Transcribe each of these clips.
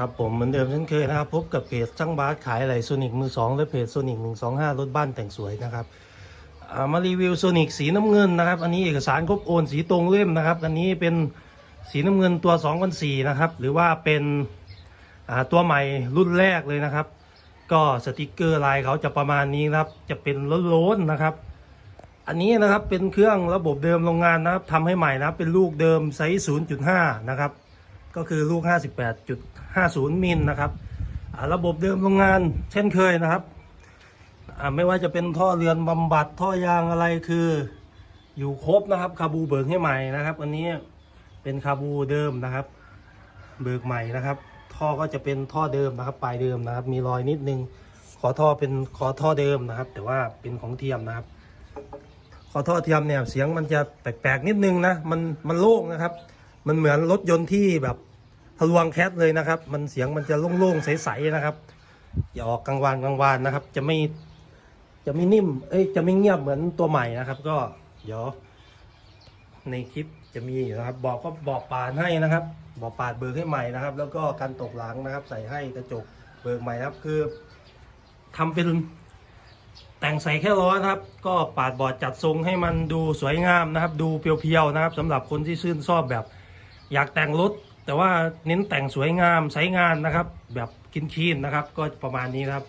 ครับผมเหมือนเดิมเช่นเคยนะครับพบกับเพจช่างบาสขายอะไรโซนิกมือสองและเพจโซนิกหนึ่งสองห้ารถบ้านแต่งสวยนะครับอ่ามารีวิวโซนิกสีน้ำเงินนะครับ อันนี้เอกสารครบโอนสีตรงเล่มนะครับ อันนี้เป็นสีน้ำเงินตัว2 0 0นะครับ หรือว่าเป็นอ่าตัวใหม่รุ่นแรกเลยนะครับ ก็สติกเกอร์ลายเขาจะประมาณนี้นะครับ จะเป็นล้นๆนะครับ อันนี้นะครับเป็นเครื่องระบบเดิมโรงงานนะครับทำให้ใหม่นะครับเป็นลูกเดิมไซส์0.5 นะครับ ก็คือลูก 58.50 มิลนะครับระบบเดิมโรงงานเช่นเคยนะครับ ไม่ว่าจะเป็นท่อเรือนบำบัดท่อยางอะไรคืออยู่ครบนะครับคาบูเบิกให้ใหม่นะครับ อันนี้เป็นคาบูเดิมนะครับ เบิกใหม่นะครับ ท่อก็จะเป็นท่อเดิมนะครับ ปลายเดิมนะครับ มีรอยนิดนึงขอท่อเป็นขอท่อเดิมนะครับ แต่ว่าเป็นของเทียมนะครับ ขอท่อเทียมเนี่ยเสียงมันจะแปลกๆนิดนึงนะมันมันโล่งนะครับ มันเหมือนรถยนต์ที่แบบทะลวงแคทเลยนะครับ มันเสียงมันจะโล่งๆใสๆนะครับ อย่าออกกลางวานกลางวานนะครับ จะไม่จะไม่นิ่ม เอ้ยจะไม่เงียบเหมือนตัวใหม่นะครับ ก็เดี๋ยวในคลิปจะมีนะครับบอกก็บอกปาดให้นะครับ บอกปาดเบิกให้ใหม่นะครับ แล้วก็การตกหลังนะครับ ใส่ให้กระจกเบิกใหม่ครับ คือทำเป็นแต่งใส่แค่ล้อนะครับ ก็ปาดบอดจัดทรงให้มันดูสวยงามนะครับ ดูเพียวๆนะครับสำหรับคนที่ชื่นชอบแบบ อยากแต่งรถแต่ว่าเน้นแต่งสวยงามใช้งานนะครับ แบบกินคีนนะครับ ก็ประมาณนี้ครับ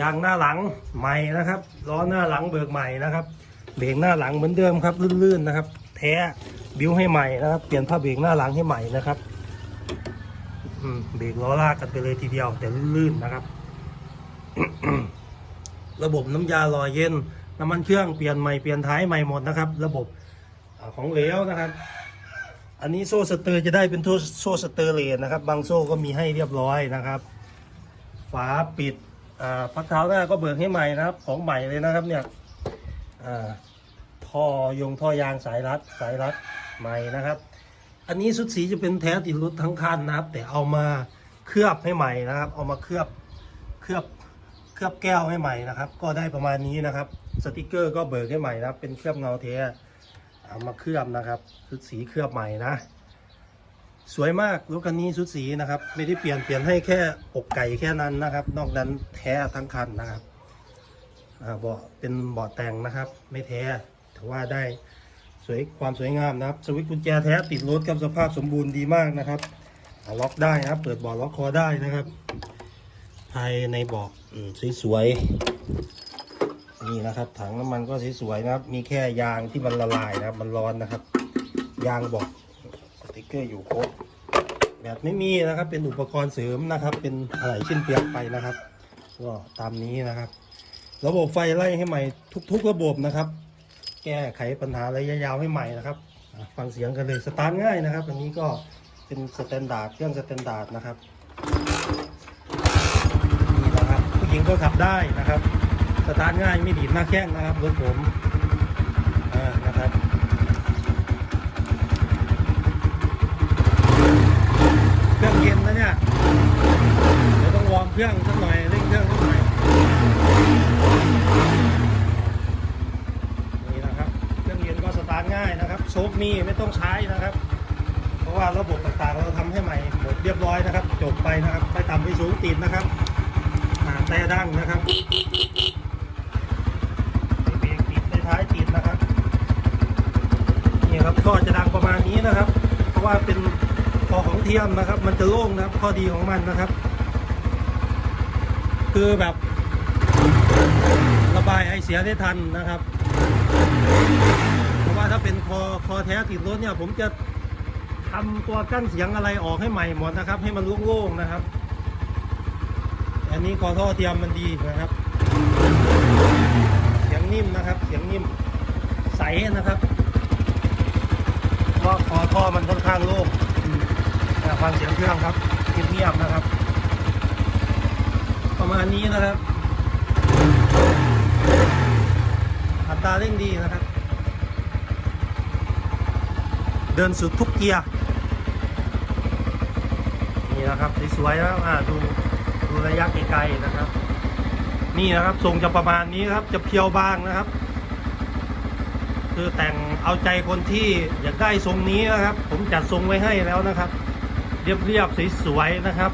ยางหน้าหลังใหม่นะครับล้อหน้าหลังเบิกใหม่นะครับเบรกหน้าหลังเหมือนเดิมครับลื่นๆนะครับ แท้บิวให้ใหม่นะครับ เปลี่ยนผ้าเบรกหน้าหลังให้ใหม่นะครับเบรกล้อลากกันไปเลยทีเดียว แต่ลื่นๆนะครับ ระบบน้ำยาล่อเย็นน้ำมันเครื่องเปลี่ยนใหม่เปลี่ยนท้ายใหม่หมดนะครับ ระบบของเหลวนะครับ อันนี้โซ่สเตอร์จะได้เป็นโซ่สเตอร์เลนนะครับ บางโซ่ก็มีให้เรียบร้อยนะครับ ฝาปิดอ่าพักเท้าหน้าก็เบิกให้ใหม่นะครับ ของใหม่เลยนะครับเนี่ยอ่าท่อยงท่อยางสายรัดสายรัดใหม่นะครับ อันนี้ชุดสีจะเป็นแท้ติดรถทั้งคันนะครับ แต่เอามาเคลือบให้ใหม่นะครับ เอามาเคลือบเคลือบเคลือบแก้วให้ใหม่นะครับ ก็ได้ประมาณนี้นะครับ สติกเกอร์ก็เบิกให้ใหม่นะครับ เป็นเคลือบเงาเท เอามาเคลือบนะครับชุดสีเคลือบใหม่นะ สวยมากรถคันนี้ชุดสีนะครับ ไม่ได้เปลี่ยนเปลี่ยนให้แค่อกไก่แค่นั้นนะครับ นอกนั้นแท้ทั้งคันนะครับเบาะเป็นเบาะแต่งนะครับ ไม่แท้ถือว่าได้สวยความสวยงามนะครับสวิตช์กุญแจแท้ติดรถกับสภาพสมบูรณ์ดีมากนะครับล็อกได้นะครับ เปิดเบาะล็อกคอได้นะครับภายในเบาะสวยๆ นี่นะครับ ถังน้ำมันก็สวยๆนะครับ มีแค่ยางที่มันละลายนะครับ มันร้อนนะครับ ยางบอกสติ๊กเกอร์อยู่ครบแบบไม่มีนะครับ เป็นอุปกรณ์เสริมนะครับ เป็นอะไรชิ้นเปลียกไปนะครับ ก็ตามนี้นะครับ ระบบไฟไล่ให้ใหม่ทุก ๆ ระบบนะครับ แก้ไขปัญหาระยะยาวให้ใหม่นะครับ ฟังเสียงกันเลยสตาร์ทง่ายนะครับ อันนี้ก็เป็นสแตนดาร์ดเครื่องสแตนดาร์ดนะครับนี่นะครับผู้หญิงก็ขับได้นะครับ สตาร์ทง่ายไม่ดีดหน้าแข้งนะครับรถผมอ่านะครับเครื่องเย็นนะเนี่ยเดี๋ยวต้องวอร์มเครื่องสักหน่อยเร่งเครื่องสักหน่อยนี่นะครับเครื่องเย็นก็สตาร์ทง่ายนะครับโชคมีไม่ต้องใช้นะครับ เพราะว่าระบบต่างๆ เราทำให้ใหม่หมดเรียบร้อยนะครับ จบไปนะครับไปต่ำไปสูงติดนะครับแต่ดังนะครับ ท้ายติดนะครับนี่ครับก็จะดังประมาณนี้นะครับ เพราะว่าเป็นคอของเทียมนะครับ มันจะโล่งนะครับ ข้อดีของมันนะครับ คือแบบระบายไอเสียได้ทันนะครับเพราะว่าถ้าเป็นคอคอแท้ติดรถเนี่ย ผมจะทำตัวกั้นเสียงอะไรออกให้ใหม่หมดนะครับ ให้มันโล่งๆนะครับ อันนี้คอท่อเทียมมันดีนะครับ นิ่มนะครับ เสียงนิ่ม ใสนะครับเพราะคอท่อมันค่อนข้างโล่งอืมอะฟังเสียงเครื่องครับเงียบๆนะครับ ประมาณนี้นะครับ อัตราเร่งดีนะครับ เดินสุดทุกเกียร์นี่นะครับสวยๆนะครับอ่าดูดูระยะไกลๆนะครับ นี่นะครับทรงจะประมาณนี้ครับ จะเพียวบางนะครับ คือแต่งเอาใจคนที่อยากได้ทรงนี้นะครับ ผมจัดทรงไว้ให้แล้วนะครับ เรียบๆสวยๆนะครับ